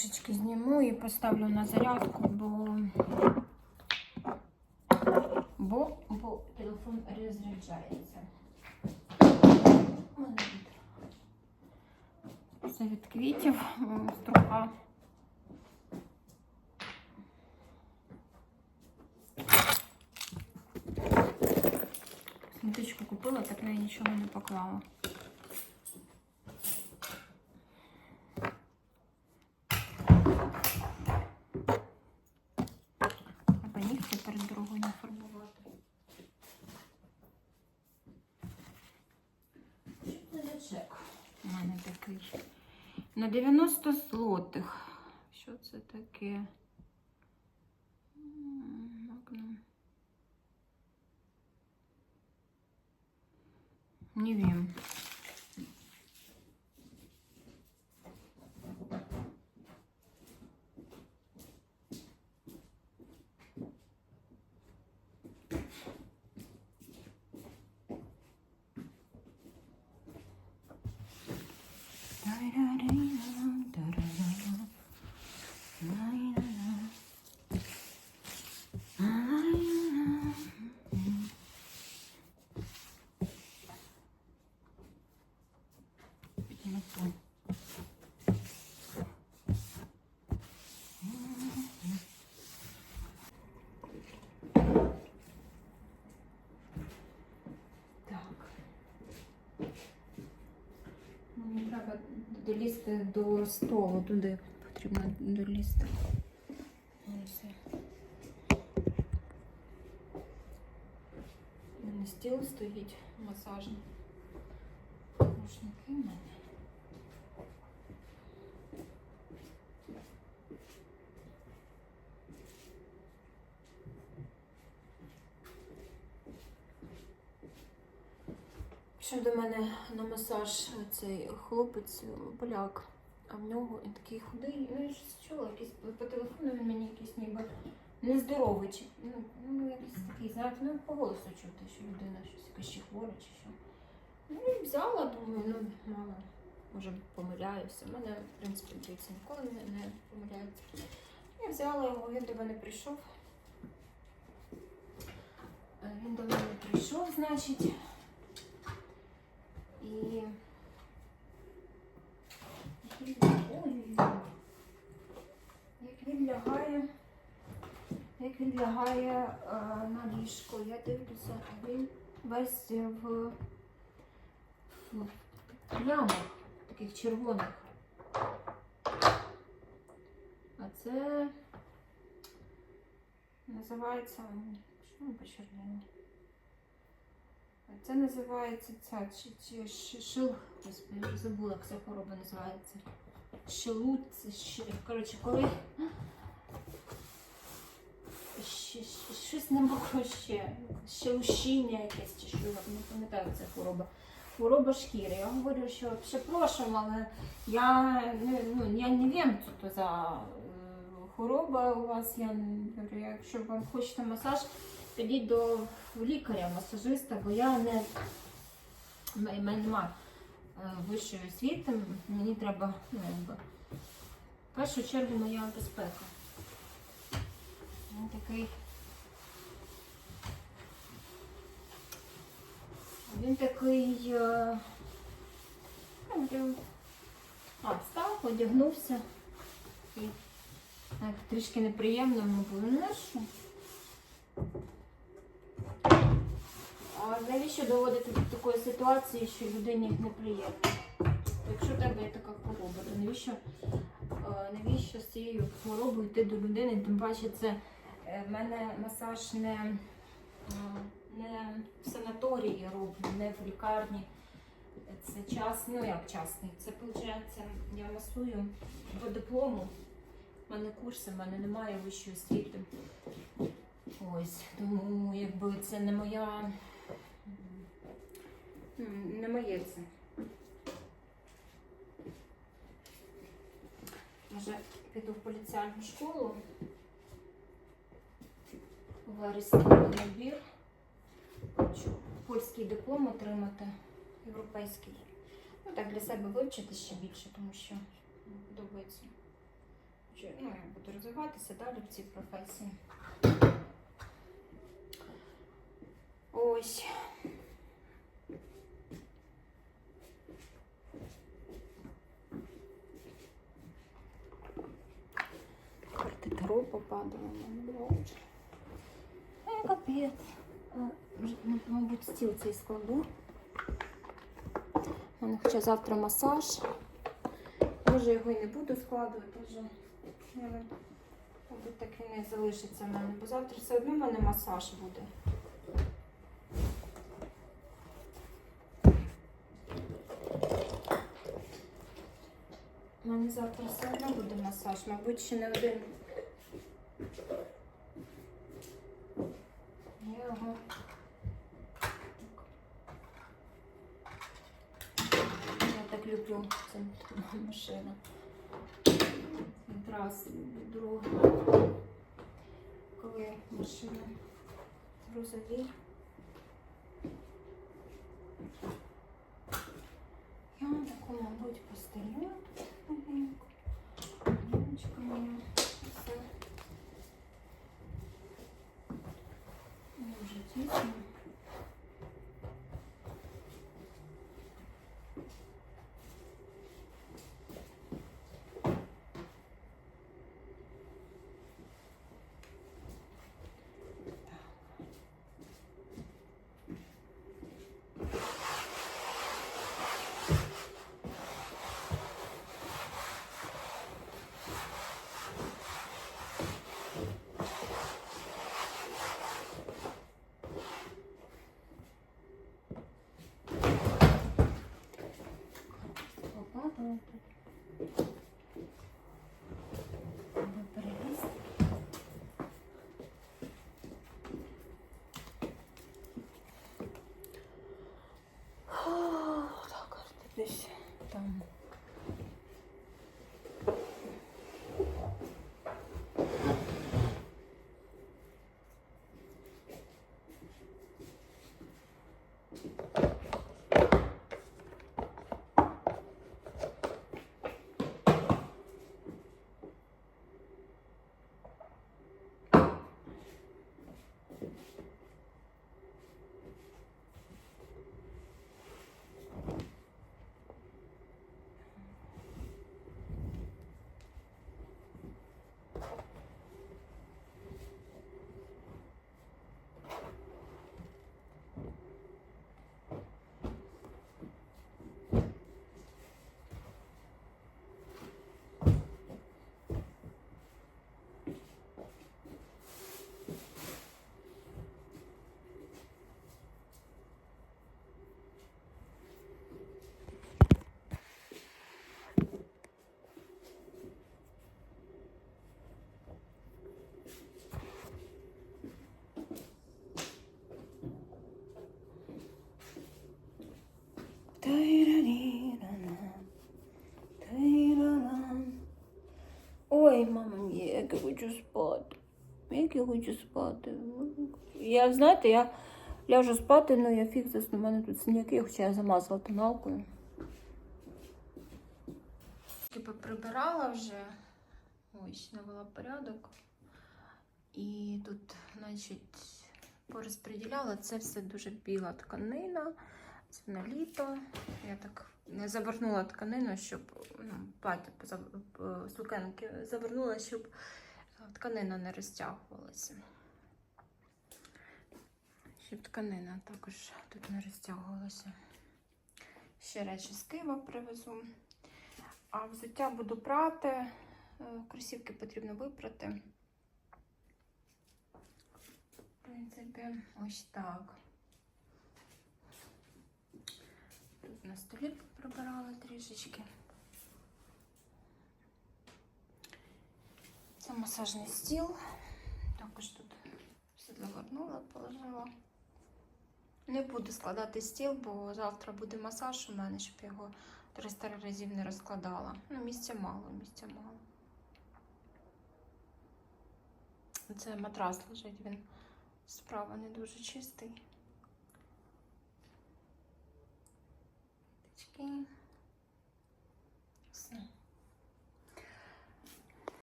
трішечки зніму і поставлю на зарядку, бо, бо, бо телефон розряджається. У мене від- Це від квітів м, струха. Сміточку купила, так в неї нічого не поклала. У мене такий. На 90 злотих. Що це таке? Не wiem. Піднесу. Так. Мені треба долізти до столу, туди потрібно долізти. Ось все. У мене стіл стоїть масажний. Рушники в мене. Пішов до мене на масаж цей хлопець, поляк, а в нього він такий худий. Ну, я щось чула, якийсь по телефону він мені якийсь ніби нездоровий. Чи, ну, ну, якийсь такий, знаєте, ну по голосу чути, що людина щось якась чи хвора, чи що. Ну, і взяла, думаю, ну, мало, може помиляюся. У мене, в принципі, дивіться, ніколи не, не помиляється. Я взяла його, він до мене прийшов. Е, Він до мене прийшов, значить. І. Як він лягає, як він лягає е, на ліжко, я дивлюся, а він весь в, плямах таких червоних. А це називається. Що ми почерніло? Це називається ця чи, чи, шил. Забула, як ця хвороба називається. Шилут, коротше, коли. Щось не могло ще. Щелущіння якесь чи що, не пам'ятаю ця хвороба. Хвороба шкіри. Я говорю, що прzepraszam, але я ну, я не wiem, що це за е, хвороба у вас. Я говорю, якщо вам хочете масаж, підіть до лікаря, масажиста, бо я не мене немає е, вищої освіти, мені треба, ну, в першу чергу моя безпека. Він такий. Він такий. е, ну, А, встав, одягнувся. І так, трішки неприємно йому було. Ну, що? А доводити до такої ситуації, що людині неприємно? Якщо в тебе є така хвороба, то навіщо, е, навіщо з цією хворобою йти до людини? Тим паче, це е, в мене масаж не, е, не в санаторії роблю, не в лікарні. Це час, ну як частний. Це виходить, я масую по диплому. У мене курси, в мене немає вищої освіти. Ось, тому якби це не моя. Не моє це. Може, піду в поліціальну школу. У вересні набір. Хочу польський диплом отримати, європейський. Ну так для себе вивчити ще більше, тому що подобається ну, я буду розвиватися далі в цій професії. Ось. Капець. Е, вже, Мабуть, стіл цей складу. Хоча завтра масаж. Може його і не буду складувати вже. Але, Мабуть, так і залишиться в мене, бо завтра все одно в мене масаж буде. У мене завтра все одно буде масаж, мабуть, ще не один. Я його Я це машина. машину. Раз, друга. Коли машина грузові. Я таку, мабуть, постелю. маленьку. Дівчинка моя. Все. Дуже тісно. Попадала тут. Треба перелізти. Так, аж десь там. Хочу спати. Як я хочу спати. Я, знаєте, я ляжу спати, але я фіг засну. У мене тут синяки, хоча я замазала тоналкою. Типу прибирала вже. Ось, навела порядок. І тут, значить, порозподіляла. Це все дуже біла тканина. Це на літо. Я так не завернула тканину, щоб ну, плаття е, сукенки завернула, щоб тканина не розтягувалася. Щоб тканина також тут не розтягувалася. Ще речі з Києва привезу. А взуття буду прати. Е, Кросівки потрібно випрати. В принципі, ось так. Тут на столі прибирала трішечки. Масажний стіл. Також тут все загорнула, положила. Не буду складати стіл, бо завтра буде масаж у мене, щоб його 300 разів не розкладала. Ну, місця мало, місця мало. Це матрас лежить, він справа не дуже чистий. Такі.